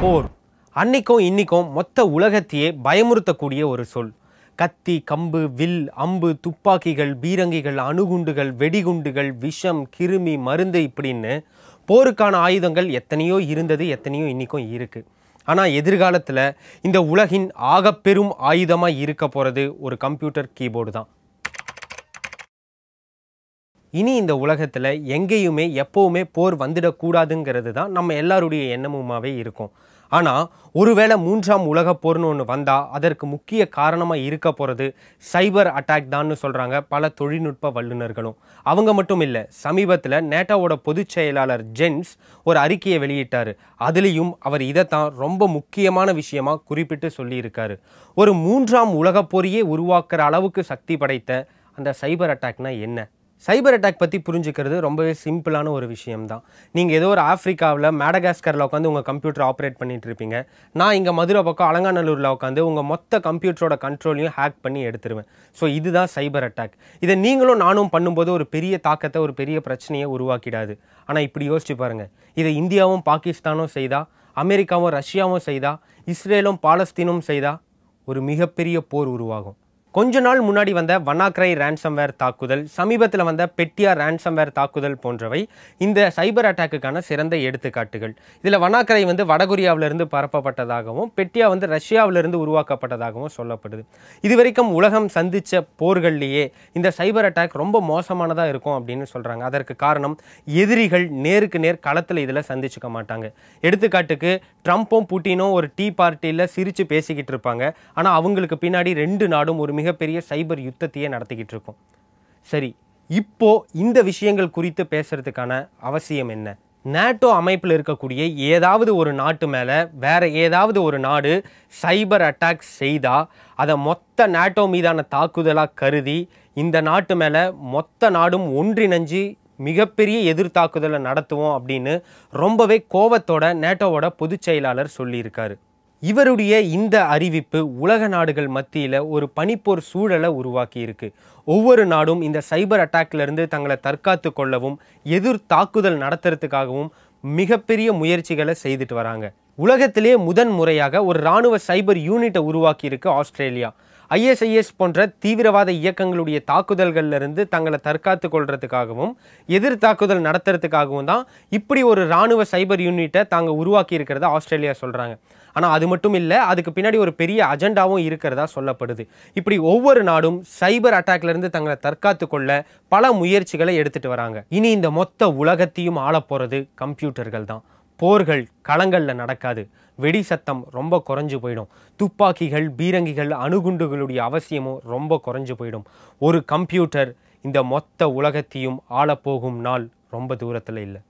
போர். அன்னைக்கும் இன்னைக்கும் மொத்த உலகத்தையே பயமுறுத்தக்கூடிய ஒரு சொல். கத்தி கம்பு வில் அம்பு துப்பாக்கிகள் பீரங்கிகள் அணுகுண்டுகள் வெடிகுண்டுகள் விஷம் கிருமி மருந்து இப்படின்னு போருக்கான ஆயுதங்கள் எத்தனையோ இருந்தது எத்தனையோ இன்றைக்கும் இருக்குது ஆனால் எதிர்காலத்தில் இந்த உலகின் ஆகப்பெரும் ஆயுதமாக இருக்க போகிறது ஒரு கம்ப்யூட்டர் கீபோர்டு தான். இனி இந்த உலகத்தில் எங்கேயுமே எப்போவுமே போர் வந்துடக்கூடாதுங்கிறது தான் நம்ம எல்லாருடைய எண்ணமுமாவே இருக்கும். ஆனால் ஒருவேளை மூன்றாம் உலக போர்னு ஒன்று வந்தால் அதற்கு முக்கிய காரணமாக இருக்க போகிறது சைபர் அட்டாக் தான்னு சொல்கிறாங்க பல தொழில்நுட்ப வல்லுநர்களும். அவங்க மட்டும் இல்லை சமீபத்தில் நேட்டாவோட பொதுச் செயலாளர் ஜென்ஸ் ஒரு அறிக்கையை வெளியிட்டார். அதுலேயும் அவர் இதைத்தான் ரொம்ப முக்கியமான விஷயமா குறிப்பிட்டு சொல்லியிருக்காரு. ஒரு மூன்றாம் உலகப் போரையே உருவாக்குற அளவுக்கு சக்தி படைத்த அந்த சைபர் அட்டாக்னா என்ன? சைபர் அட்டாக் பற்றி புரிஞ்சுக்கிறது ரொம்பவே சிம்பிளான ஒரு விஷயம்தான். நீங்கள் ஏதோ ஒரு ஆஃப்ரிக்காவில் மேடகாஸ்கரில் உட்காந்து உங்கள் கம்ப்யூட்டர் ஆப்ரேட் பண்ணிட்டு இருப்பீங்க. நான் இங்கே மதுரை பக்கம் அலங்காநல்லூரில் உட்காந்து உங்கள் மொத்த கம்ப்யூட்டரோட கண்ட்ரோலையும் ஹேக் பண்ணி எடுத்துருவேன். ஸோ இதுதான் சைபர் அட்டாக். இதை நீங்களும் நானும் பண்ணும்போது ஒரு பெரிய தாக்கத்தை ஒரு பெரிய பிரச்சனையை உருவாக்கிடாது. ஆனால் இப்படி யோசிச்சு பாருங்கள் இதை இந்தியாவும் பாகிஸ்தானும் செய்தா? அமெரிக்காவும் ரஷ்யாவும் செய்தா? இஸ்ரேலும் பாலஸ்தீனும் செய்தா? ஒரு மிகப்பெரிய போர் உருவாகும். கொஞ்ச நாள் முன்னாடி வந்த வனாக்ரை ரேன்சம்வேர் தாக்குதல் சமீபத்தில் வந்த பெட்டியா ரேன்சம்வேர் தாக்குதல் போன்றவை இந்த சைபர் அட்டாக்குக்கான சிறந்த எடுத்துக்காட்டுகள். இதில் வனாக்ரை வந்து வடகொரியாவிலிருந்து பரப்பப்பட்டதாகவும் பெட்டியா வந்து ரஷ்யாவிலிருந்து உருவாக்கப்பட்டதாகவும் சொல்லப்படுது. இதுவரைக்கும் உலகம் சந்தித்த போர்கள்லேயே இந்த சைபர் அட்டாக் ரொம்ப மோசமானதாக இருக்கும் அப்படின்னு சொல்கிறாங்க அதற்கு காரணம் எதிரிகள் நேருக்கு நேர் களத்தில் இதில் சந்திச்சுக்க மாட்டாங்க. எடுத்துக்காட்டுக்கு ட்ரம்ப்பும் புட்டினும் ஒரு டீ பார்ட்டியில் சிரித்து பேசிக்கிட்டு இருப்பாங்க. ஆனால் அவங்களுக்கு பின்னாடி ரெண்டு நாடும் ஒரு மிகப்பெரிய சைபர் யுத்தத்தையே நடத்திக்கிட்டு இருக்கும். சரி இப்போ இந்த விஷயங்கள் குறித்து பேசுகிறதுக்கான அவசியம் என்ன? நேட்டோ அமைப்பில் இருக்கக்கூடிய ஏதாவது ஒரு நாட்டு மேலே வேறு ஏதாவது ஒரு நாடு சைபர் அட்டாக் செய்தால் அதை மொத்த நேட்டோ மீதான தாக்குதலாக கருதி இந்த நாட்டு மேலே மொத்த நாடும் ஒன்றிணைஞ்சு மிகப்பெரிய எதிர்த்தாக்குதலை நடத்துவோம் அப்படின்னு ரொம்பவே கோபத்தோட நேட்டோவோட பொதுச் செயலாளர் சொல்லியிருக்காரு. இவருடைய இந்த அறிவிப்பு உலக நாடுகள் மத்தியில் ஒரு பனிப்போர் சூழலை உருவாக்கியிருக்கு. ஒவ்வொரு நாடும் இந்த சைபர் அட்டாக்லேருந்து தங்களை தற்காத்து கொள்ளவும் எதிர் தாக்குதல் நடத்துறதுக்காகவும் மிகப்பெரிய முயற்சிகளை செய்துட்டு வராங்க. உலகத்திலேயே முதன் முறையாக ஒரு இராணுவ சைபர் யூனிட்டை உருவாக்கியிருக்கு ஆஸ்திரேலியா. ஐஎஸ்ஐஎஸ் போன்ற தீவிரவாத இயக்கங்களுடைய தாக்குதல்கள்லருந்து தங்களை தற்காத்து கொள்றதுக்காகவும் எதிர் தாக்குதல் நடத்துறதுக்காகவும் தான் இப்படி ஒரு இராணுவ சைபர் யூனிட்டை தாங்க உருவாக்கி இருக்கிறத ஆஸ்திரேலியா சொல்கிறாங்க ஆனால் அது மட்டும் இல்லை அதுக்கு பின்னாடி ஒரு பெரிய அஜெண்டாவும் இருக்கிறதா சொல்லப்படுது. இப்படி ஒவ்வொரு நாடும் சைபர் அட்டாக்லேருந்து தங்களை தற்காத்து கொள்ள பல முயற்சிகளை எடுத்துட்டு வராங்க. இனி இந்த மொத்த உலகத்தையும் ஆள போகிறது கம்ப்யூட்டர்கள் தான். போர்கள் களங்களில் நடக்காது. வெடி சத்தம் ரொம்ப குறைஞ்சு போயிடும். துப்பாக்கிகள் பீரங்கிகள் அணுகுண்டுகளுடைய அவசியமும் ரொம்ப குறைஞ்சு போயிடும். ஒரு கம்ப்யூட்டர் இந்த மொத்த உலகத்தையும் ஆளப்போகும் நாள் ரொம்ப தூரத்தில் இல்லை.